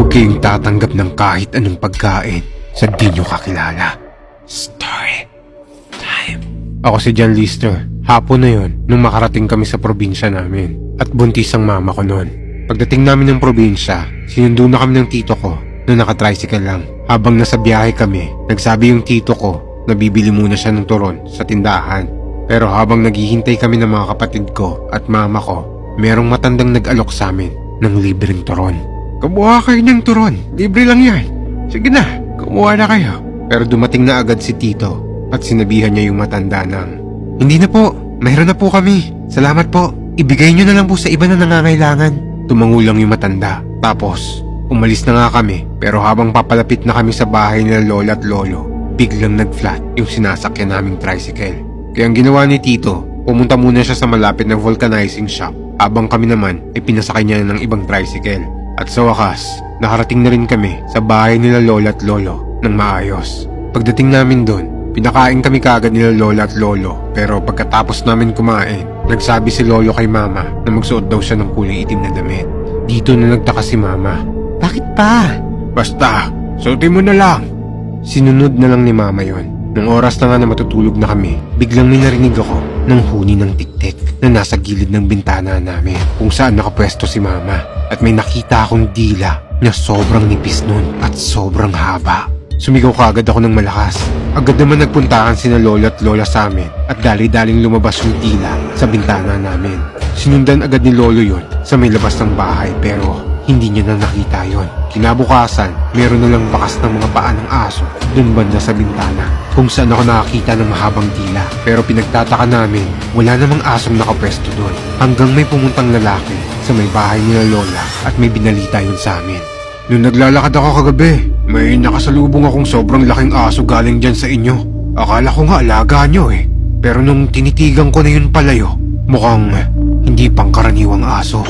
Huwag kayong tatanggap ng kahit anong pagkain sa di nyo kakilala. Story time. Ako si John Lister. Hapon na yon nung makarating kami sa probinsya namin. At buntis ang mama ko noon. Pagdating namin ng probinsya, sinundo na kami ng tito ko na nakatricycle lang. Habang nasa biyahe kami, nagsabi yung tito ko na bibili muna siya ng turon sa tindahan. Pero habang naghihintay kami ng mga kapatid ko at mama ko, merong matandang nag-alok sa amin ng libreng turon. Kumuha kayo ng turon, libre lang yan. Sige na, kumuha na kayo. Pero dumating na agad si tito at sinabihan niya yung matanda ng, Hindi na po, mayroon na po kami. Salamat po, ibigay niyo na lang po sa iba na nangangailangan. Tumango lang yung matanda. Tapos, umalis na nga kami. Pero habang papalapit na kami sa bahay nila lola at lolo, biglang nag-flat yung sinasakyan naming tricycle. Kaya ang ginawa ni Tito, pumunta muna siya sa malapit na vulcanizing shop habang kami naman ay pinasakay niya ng ibang tricycle. At sa wakas, nakarating na rin kami sa bahay nila lola at lolo ng maayos. Pagdating namin doon, pinakain kami kagad nila lola at lolo pero pagkatapos namin kumain, nagsabi si lolo kay mama na magsuot daw siya ng kulay itim na damit. Dito na nagtaka si mama. Bakit pa? Basta, suotin mo na lang. Sinunod na lang ni mama yon. Nung oras na nga na matutulog na kami, biglang may narinig ako ng huni ng tiktik na nasa gilid ng bintana namin kung saan nakapwesto si mama. At may nakita akong dila na sobrang nipis nun at sobrang haba. Sumigaw kaagad ako ng malakas. Agad naman nagpuntahan sina lola at lola sa amin at dali-daling lumabas yung dila sa bintana namin. Sinundan agad ni lolo yon sa may labas ng bahay pero hindi niya na nakita yon. Kinabukasan, meron na lang bakas ng mga paa ng aso dun banda sa bintana kung saan ako nakakita ng mahabang dila. Pero pinagtataka namin, wala namang asong nakapwesto doon. Hanggang may pumuntang lalaki sa may bahay nila lola at may binalita yun sa amin. Nung naglalakad ako kagabi, may nakasalubong akong sobrang laking aso galing dyan sa inyo. Akala ko nga alaga nyo eh. Pero nung tinitigan ko na yun palayo, mukhang hindi pangkaraniwang aso.